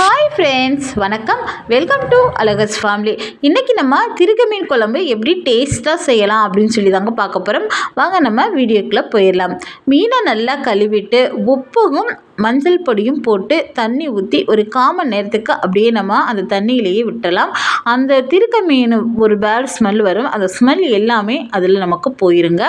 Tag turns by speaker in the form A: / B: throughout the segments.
A: Hi friends வணக்கம். Welcome to அழகஸ் family இன்றைக்கி நம்ம திருக மீன் குழம்பு எப்படி டேஸ்ட்டாக செய்யலாம் அப்படின்னு சொல்லி தாங்க பார்க்க போகிறோம் வாங்க நம்ம வீடியோக்குள்ளே போயிடலாம். மீனை நல்லா கழுவிட்டு உப்பும் மஞ்சள் பொடியும் போட்டு தண்ணி ஊற்றி ஒரு காமன் நேரத்துக்கு அப்படியே நம்ம அந்த தண்ணியிலேயே விட்டலாம் அந்த திருக்க மீன் ஒரு பேட் ஸ்மெல் வரும். அந்த ஸ்மெல் எல்லாமே அதில் நமக்கு போயிருங்க.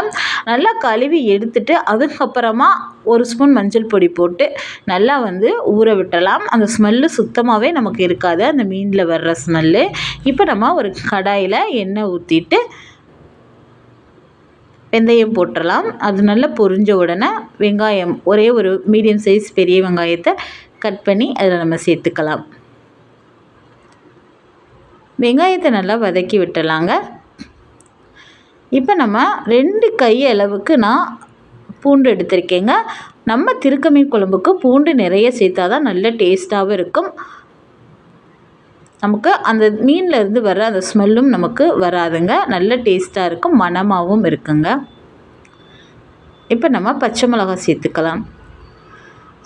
A: நல்லா கழுவி எடுத்துட்டு அதுக்கப்புறமா ஒரு ஸ்பூன் மஞ்சள் பொடி போட்டு நல்லா வந்து ஊற விட்டலாம். அந்த ஸ்மெல்லு சுத்தமாகவே நமக்கு இருக்காது. அந்த மீனில் வர்ற ஸ்மெல்லு. இப்போ நம்ம ஒரு கடாயில் எண்ணெய் ஊற்றிட்டு வெந்தயம் போட்டுடலாம் அது நல்லா பொரிஞ்ச உடனே வெங்காயம் ஒரே ஒரு மீடியம் சைஸ் பெரிய வெங்காயத்தை கட் பண்ணி அதில் நம்ம சேர்த்துக்கலாம். வெங்காயத்தை நல்லா வதக்கி விட்டலாங்க. இப்போ நம்ம ரெண்டு கை அளவுக்கு நான் பூண்டு எடுத்திருக்கேங்க. நம்ம திருக்கமீன் குழம்புக்கு பூண்டு நிறைய சேர்த்தா தான் நல்ல டேஸ்ட்டாகவும் இருக்கும். நமக்கு அந்த மீனில் இருந்து வர அந்த ஸ்மெல்லும் நமக்கு வராதுங்க. நல்ல டேஸ்ட்டாக இருக்கும். மணமாகவும் இருக்குங்க. இப்போ நம்ம பச்சை மிளகா சேர்த்துக்கலாம்.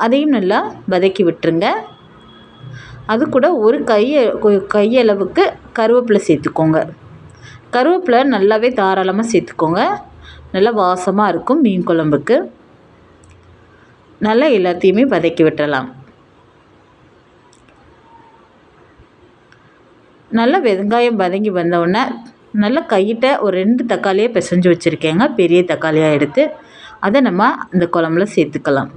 A: அதையும் நல்லா வதக்கி விட்டுருங்க. அது கூட ஒரு கையை கையளவுக்கு கருவேப்பிலை சேர்த்துக்கோங்க. கருவேப்பிலை நல்லாவே தாராளமாக சேர்த்துக்கோங்க. நல்லா வாசமாக இருக்கும் மீன் குழம்புக்கு. நல்லா எல்லாத்தையுமே வதக்கி விட்டலாம் நல்லா வெங்காயம் வதங்கி வந்தவுடனே நல்லா கையிட்ட ஒரு ரெண்டு தக்காளியை பிசைஞ்சு வச்சுருக்கேங்க. பெரிய தக்காளியாக எடுத்து அதை நம்ம இந்த குழம்புல சேர்த்துக்கலாம்.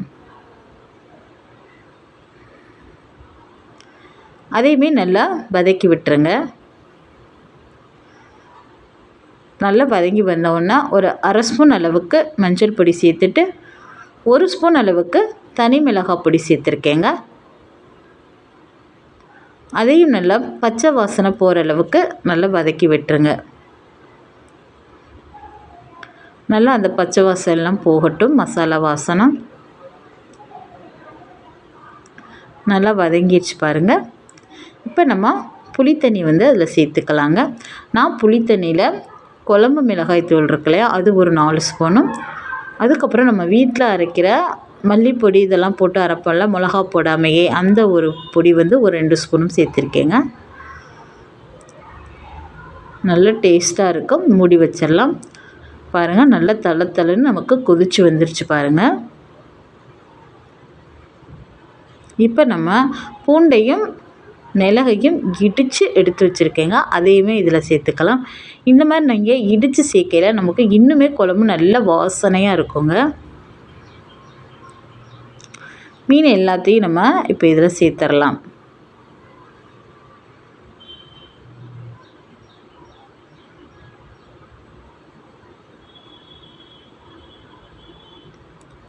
A: அதையுமே நல்லா வதக்கி விட்டுருங்க. நல்லா வதங்கி வந்தோடனே ஒரு அரை ஸ்பூன் அளவுக்கு மஞ்சள் பொடி சேர்த்துட்டு ஒரு ஸ்பூன் அளவுக்கு தனி மிளகாய் பொடி சேர்த்துருக்கேங்க. அதையும் நல்லா பச்சை வாசனை போகிற அளவுக்கு நல்லா வதக்கி விட்டுருங்க. நல்லா அந்த பச்சை வாசனைலாம் போகட்டும் மசாலா வாசனை. நல்லா வதங்கிடுச்சு பாருங்கள் இப்போ நம்ம புளித்தண்ணி வந்து அதில் சேர்த்துக்கலாங்க. நான் புளித்தண்ணியில் குழம்பு மிளகாய் தூள் இருக்கு இல்லையா அது ஒரு நாலு ஸ்பூனும் அதுக்கப்புறம் நம்ம வீட்டில் அரைக்கிற மல்லிப்பொடி இதெல்லாம் போட்டு அரைப்போம்ல மிளகா போடாமையே அந்த ஒரு பொடி வந்து ஒரு ரெண்டு ஸ்பூனும் சேர்த்துருக்கேங்க. நல்ல டேஸ்ட்டாக இருக்கும். மூடி வச்சிடலாம். பாருங்கள் நல்ல தலை தலைன்னு நமக்கு கொதிச்சு வந்துருச்சு பாருங்கள் இப்போ நம்ம பூண்டையும் மிளகையும் இடித்து எடுத்து வச்சுருக்கேங்க. அதையுமே இதில் சேர்த்துக்கலாம். இந்த மாதிரி நீங்கள் இடித்து சேர்க்கையில் நமக்கு இன்னுமே குழம்பு நல்ல வாசனையாக இருக்குங்க. மீன் எல்லாத்தையும் நம்ம இப்போ இதில் சேர்த்துடலாம்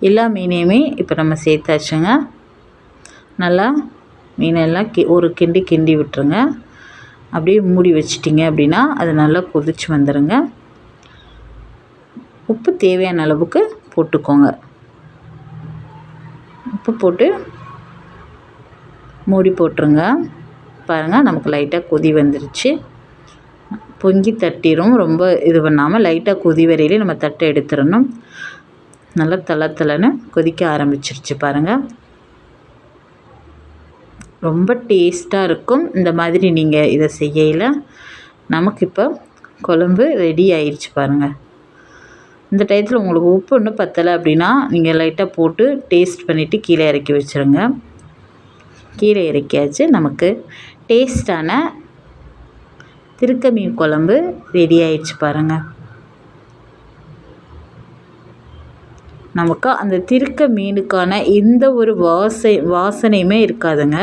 A: எல்லா மீனையுமே இப்போ நம்ம சேர்த்தாச்சுங்க. நல்லா மீனெல்லாம் கி ஒரு கிண்டி கிண்டி விட்டுருங்க. அப்படியே மூடி வச்சிட்டிங்க அப்படின்னா அது நல்லா கொதிச்சு வந்துடுங்க உப்பு தேவையான அளவுக்கு போட்டுக்கோங்க. உப்பு போட்டு மூடி போட்டுருங்க. பாருங்கள் நமக்கு லைட்டாக கொதி வந்துருச்சு. பொங்கி தட்டிடும் ரொம்ப இது பண்ணாமல் லைட்டாக கொதி வரையிலே நம்ம தட்டை எடுத்துடணும். நல்லா தள தலைன்னு கொதிக்க ஆரம்பிச்சிருச்சு பாருங்கள் ரொம்ப டேஸ்ட்டாக இருக்கும். இந்த மாதிரி நீங்கள் இதை செய்யல நமக்கு இப்போ குழம்பு ரெடி ஆயிடுச்சு பாருங்கள் இந்த டயத்தில் உங்களுக்கு உப்பு ஒன்றும் பத்தலை அப்படின்னா நீங்கள் லைட்டாக போட்டு டேஸ்ட் பண்ணிவிட்டு கீழே இறக்கி வச்சுருங்க. கீழே இறக்கியாச்சு. நமக்கு டேஸ்டான திருக்க மீன் குழம்பு ரெடி ஆயிடுச்சு பாருங்கள் நமக்கு அந்த திருக்க மீனுக்கான எந்த ஒரு வாசை வாசனையுமே இருக்காதுங்க.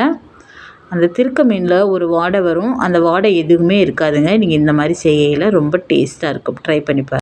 A: அந்த திருக்க மீனில் ஒரு வாடை வரும். அந்த வாடை எதுவுமே இருக்காதுங்க. நீங்கள் இந்த மாதிரி செய்யல ரொம்ப டேஸ்ட்டாக இருக்கும். ட்ரை பண்ணி பாருங்கள்